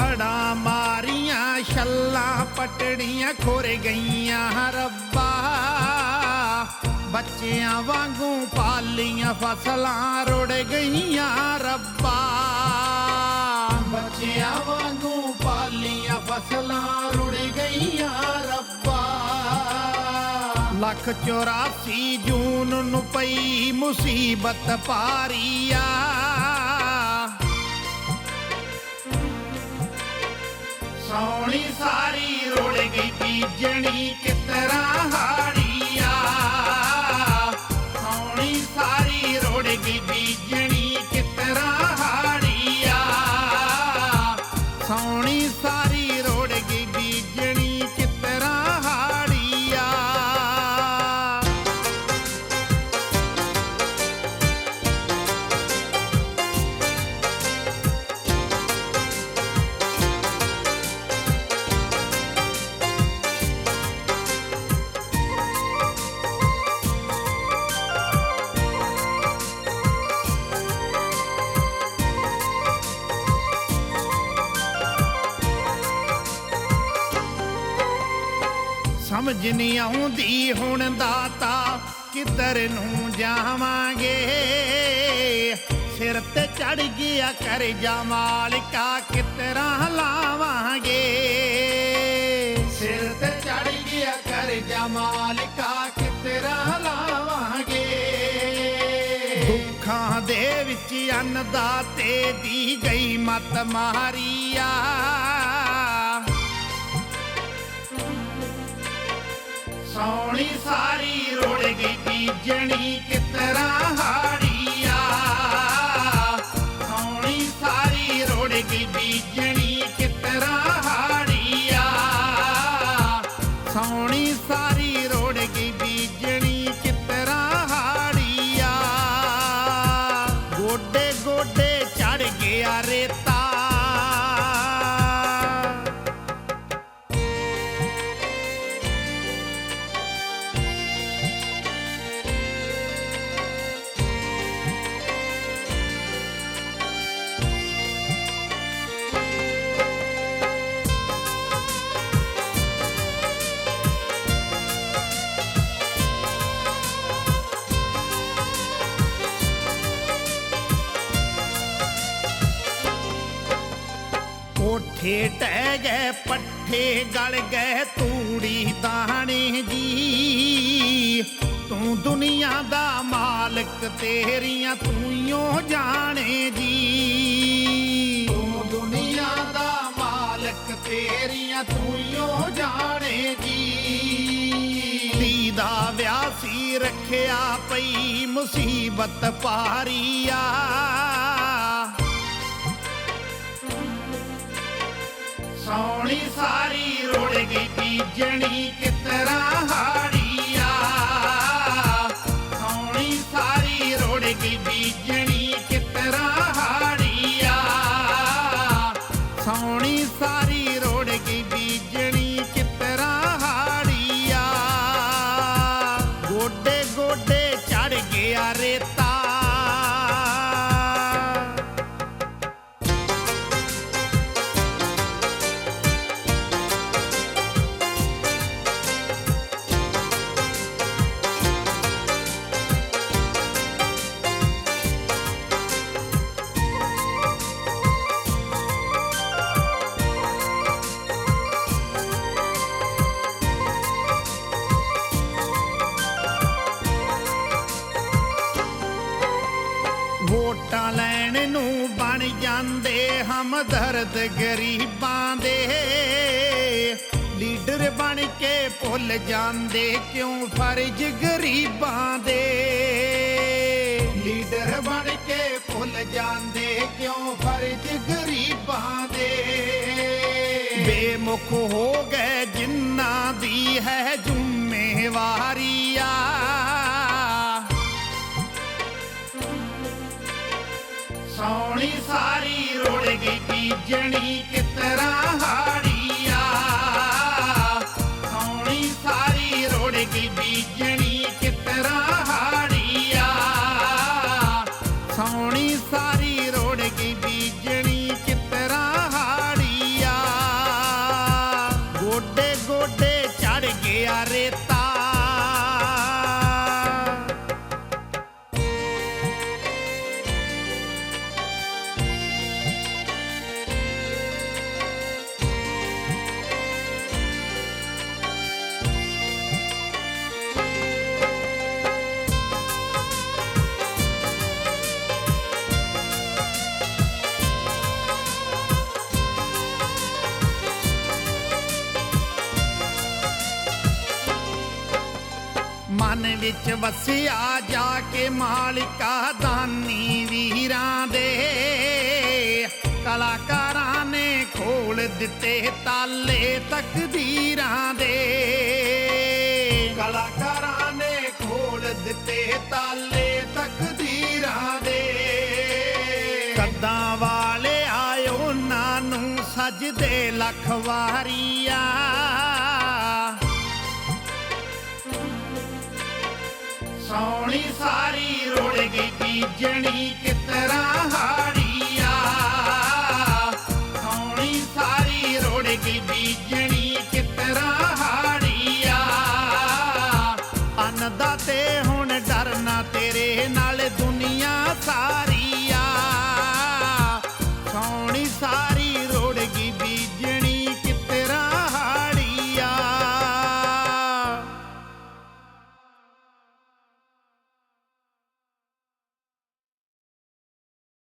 ਹੜਾ ਮਾਰੀਆਂ, ਛੱਲਾਂ ਪਟੜੀਆਂ, ਖੁਰ ਗਈਆਂ, ਰੱਬਾ। ਬੱਚਿਆਂ ਵਾਂਗੂ ਪਾਲੀਆਂ ਫਸਲਾਂ, ਰੁੜ ਗਈਆਂ, ਰੱਬਾ। ਬੱਚਿਆਂ ਵਾਂਗੂ ਪਾਲੀਆਂ ਫਸਲਾਂ, ਰੁੜ ਗਈਆਂ, ਰੱਬਾ। ਲੱਖ 84 ਜੂਨ ਨੂੰ ਪਈ ਮੁਸੀਬਤ ਪਾਰੀਆ। ਸੋਹਣੀ ਸਾਰੀ ਰੁੜ ਗਈ ਬੀਜਣੀ ਕਿਤਰਾ ਹਾੜੀਆ ਸਮਝ ਨਹੀਂ ਆਉਂਦੀ ਹੁਣ ਦਾਤਾ, ਕਿੱਧਰ ਨੂੰ ਜਾਵਾਂਗੇ? ਸਿਰ ਤੇ ਚੜ ਗਿਆ ਕਰਜ਼ਾ ਮਾਲਕਾ, ਕਿਤਰਾ ਲਾਵਾਂਗੇ? ਸਿਰ ਤੇ ਚੜ ਗਿਆ ਕਰਜ਼ਾ ਮਾਲਕਾ, ਕਿਤਰਾ ਲਾਵਾਂਗੇ? ਦੁੱਖਾਂ ਦੇ ਵਿੱਚ ਅੰਨਦਾਤੇ ਦੀ ਗਈ ਮਤ ਮਾਰੀਆ। ਸੋਣੀ ਸਾਰੀ ਰੁੜ ਗਈ ਬੀਜਣੀ ਕਿਤਰਾ ਹਾੜੀਆ। ਸੌਣੀ ਸਾਰੀ ਰੁੜ ਗਈ ਬੀਜਣੀ ਕਿਤਰਾ ਹਾੜੀਆ। ਸੋਣੀ ਸਾਰੀ ਰੁੜ ਗਈ ਬੀਜਣੀ ਕਿਤਰਾ ਹਾੜੀਆ। ਗੋਡੇ ਗੋਡੇ ਚੜ ਗਿਆ ਰੇਤਾ ਕੋਠੇ ਟਹਿ ਗਏ, ਪੱਠੇ ਗਲ ਗਏ, ਤੂੜੀ ਦਾਣੇ ਜੀ। ਤੂੰ ਦੁਨੀਆ ਦਾ ਮਾਲਕ, ਤੇਰੀਆਂ ਤੂੰ ਜਾਣੇ ਜੀ। ਤੂੰ ਦੁਨੀਆ ਦਾ ਮਾਲਕ, ਤੇਰੀਆਂ ਤੂੰ ਜਾਣੇ ਜੀ। ਧੀ ਦਾ ਵਿਆਹ ਰੱਖਿਆ ਪਈ, ਮੁਸੀਬਤ ਪਾਰੀਆ। ਸੌਣੀ ਸਾਰੀ ਰੁੜ ਗਈ ਬੀਜਣੀ ਕਿਤਰਾ ਹਾੜੀਆ ਬਣ ਜਾਂਦੇ ਹਮਦਰਦ ਗਰੀਬਾਂ ਦੇ। ਲੀਡਰ ਬਣ ਕੇ ਭੁੱਲ ਜਾਂਦੇ, ਕਿਉਂ ਫਰਜ਼ ਗਰੀਬਾਂ ਦੇ? ਲੀਡਰ ਬਣ ਕੇ ਭੁੱਲ ਜਾਂਦੇ, ਕਿਉਂ ਫਰਜ਼ ਗਰੀਬਾਂ ਦੇ? ਬੇਮੁਖ ਹੋ ਗਏ ਜਿਨ੍ਹਾਂ ਦੀ ਹੈ ਜ਼ਿੰਮੇਵਾਰੀਆ ਸੌਣੀ ਸਾਰੀ ਰੁੜ ਗਈ ਬੀਜਣੀ ਕਿਤਰਾ ਹਾੜੀਆ ਮਨ ਵਿੱਚ ਵਸਿਆ ਜਾ ਕੇ ਮਾਲਿਕਾ ਦਾਨੀ ਵੀਰਾਂ ਦੇ। ਕਲਾਕਾਰਾਂ ਨੇ ਖੋਲ ਦਿੱਤੇ ਤਾਲੇ ਤਕਦੀਰਾਂ ਦੇ। ਕਲਾਕਾਰਾਂ ਨੇ ਖੋਲ ਦਿੱਤੇ ਤਾਲੇ ਤਕਦੀਰਾਂ ਦੇ। ਕੱਦਾਂ ਵਾਲੇ ਆਇਓ ਉਹਨਾਂ ਨੂੰ ਸਜਦੇ ਲੱਖ ਵਾਰੀਆਂ। ਸੋਹਣੀ ਸਾਰੀ ਰੁੜ ਗਈ ਬੀਜਣੀ ਕਿਤਰਾ ਹਾੜੀ।